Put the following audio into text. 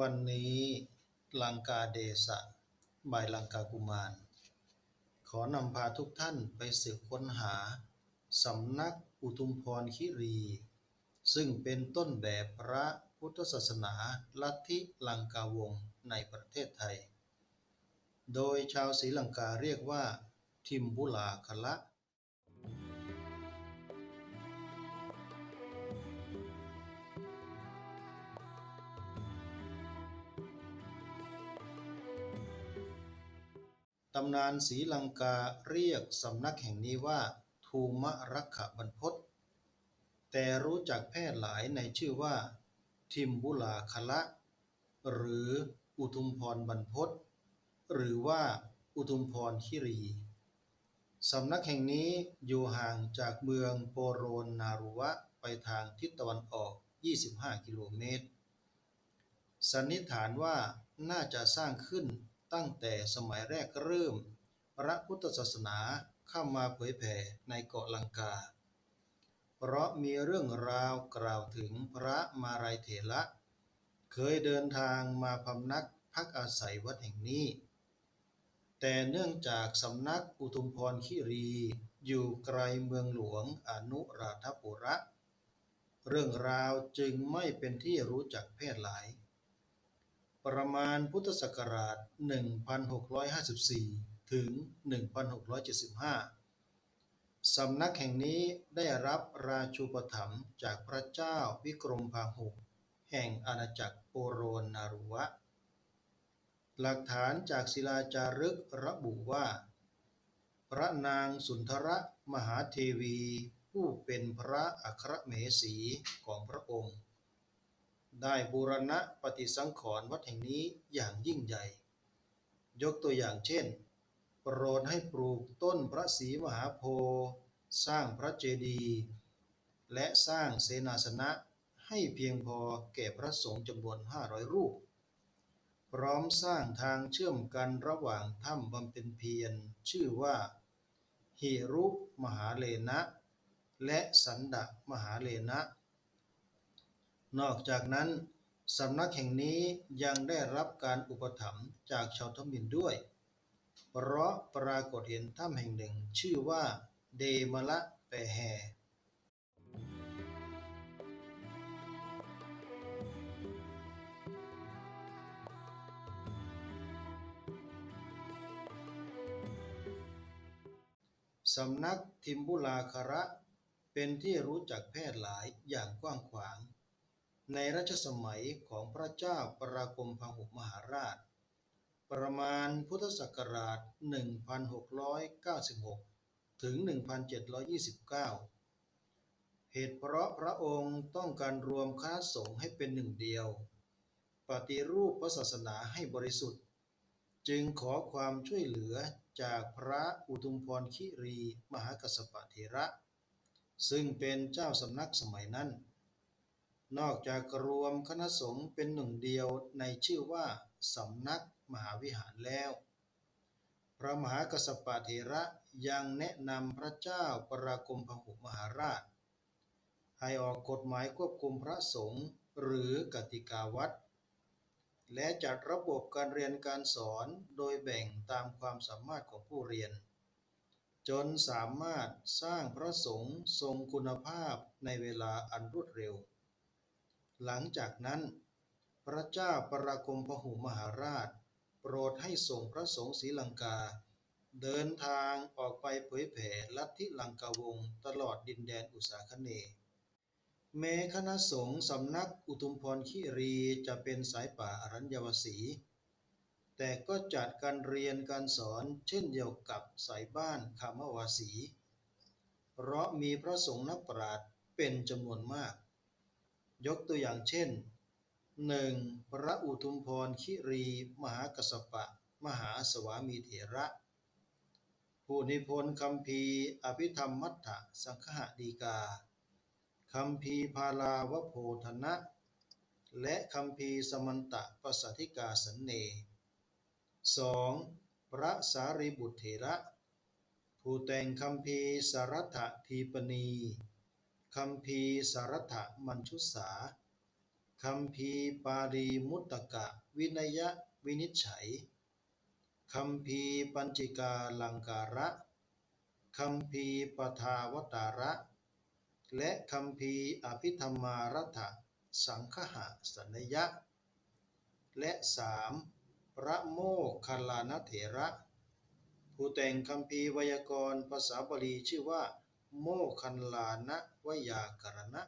วันนี้ลังกาเดสะบายลังกากุมาร ขอนำพาทุกท่านไปสืบค้นหาสำนักอุทุมพรคิรี ซึ่งเป็นต้นแบบพระพุทธศาสนาลัทธิลังกาวงในประเทศไทย โดยชาวศรีลังกาเรียกว่าทิมบุลาคละ ตำนานศรีลังกาเรียกสำนักแห่งนี้ว่าทูมรักขบรรพตแต่รู้จักแพร่หลายในชื่อว่า ทิมบุลาคละ หรืออุทุมพรบรรพตหรือว่าอุทุมพรคิรี สำนักแห่งนี้อยู่ห่างจากเมืองโปโรนนารุวะไปทางทิศตะวันออก 25 กิโลเมตร สันนิษฐานว่าน่าจะสร้างขึ้น ตั้งแต่สมัยแรกเริ่ม พระพุทธศาสนาเข้ามาเผยแผ่ในเกาะลังกา เพราะมีเรื่องราวกล่าวถึงพระมาลัยเถระ เคยเดินทางมาพำนักพักอาศัยวัดแห่งนี้ แต่เนื่องจากสำนักอุทุมพรคิรีอยู่ไกลเมืองหลวงอนุราธปุระ เรื่องราวจึงไม่เป็นที่รู้จักแพร่หลาย ประมาณพุทธศักราช 1654 ถึง 1675 สำนักแห่งนี้ได้รับราชูปถัมภ์จากพระเจ้าวิกรมพาหุแห่งอาณาจักรโปโรนนารุวะ หลักฐานจากศิลาจารึกระบุว่า พระนางสุนทรมหาเทวีผู้เป็นพระอัครมเหสีของพระองค์ ได้บูรณะปฏิสังขรณ์วัดแห่งนี้อย่างยิ่งใหญ่ ยกตัวอย่างเช่น โปรดให้ปลูกต้นพระศรีมหาโพธิ์สร้างพระเจดีย์และสร้างเสนาสนะให้เพียงพอแก่พระสงฆ์จำนวน 500 รูป พร้อมสร้างทางเชื่อมกันระหว่างถ้ำบำเพ็ญเพียรชื่อว่าหิรุมหาเลนะ และสันดะมหาเลนะ นอกจากนั้นสำนักแห่งนี้ยังได้รับการอุปถัมภ์จากชาวทมิฬด้วย เพราะปรากฏเห็นถ้ำแห่งหนึ่งชื่อว่าเดมละแปแฮสำนักทิมบุลาคาระเป็นที่รู้จักแพร่หลายอย่างกว้างขวาง ในรัชสมัยของพระเจ้าปรากมพหุมหาราช ประมาณพุทธศักราช 1696 ถึง 1729 เหตุเพราะพระองค์ต้องการรวมคณะสงฆ์ให้เป็นหนึ่งเดียว ปฏิรูปพระศาสนาให้บริสุทธิ์ จึงขอความช่วยเหลือจากพระอุทุมพรคิรีมหากัสสปะเถระ ซึ่งเป็นเจ้าสำนักสมัยนั้น นอกจากรวมคณะสงฆ์เป็นหนึ่งเดียวในชื่อว่าสำนักมหาวิหารแล้ว พระมหากัสสปะเถระยังแนะนำพระเจ้าปรากรมพหุมหาราช ให้ออกกฎหมายควบคุมพระสงฆ์หรือกติกาวัด และจัดระบบการเรียนการสอนโดยแบ่งตามความสามารถของผู้เรียน จนสามารถสร้างพระสงฆ์ทรงคุณภาพในเวลาอันรวดเร็ว หลังจากนั้น พระเจ้าปราคมพหุมหาราช โปรดให้ส่งพระสงฆ์ศรีลังกา เดินทางออกไปเผยแผ่ลัทธิลังกาวงตลอดดินแดนอุษาคเนแม้คณะสงฆ์สำนักอุทุมพรคิรีจะเป็นสายป่าอรัญญวสี แต่ก็จัดการเรียนการสอนเช่นเดียวกับสายบ้านคามวาสี เพราะมีพระสงฆ์นักปราชญ์เป็นจำนวนมาก ยกตัวอย่างเช่น 1. พระอุทุมพรคิรี มหากัสสปะ มหาสวามีเถระ ผู้นิพนธ์คำพีอภิธรรมมัทธสังฆะดีกาคำพีพาลาวโพธนะ และคำพีสมันตะปสัทธิกาสันเน 2. พระสารีบุตรเถระ ผู้แต่งคำพีสารัตถทีปณี คำพีสารัตถมัญชุสาคคัมภีปาลีมุตตกะ วินยวินิจฉัยคัมภีปัญจิกาลังการะคัมภีปทาวตาระ และคัมภีอภิธรรมารัฐสังคหะสันยะและสามพระโมคคัลลานเถระ ผู้แต่งคัมภีไวยากรณ์ภาษาบาลีชื่อว่า โมคคัลลานะวยากรณะ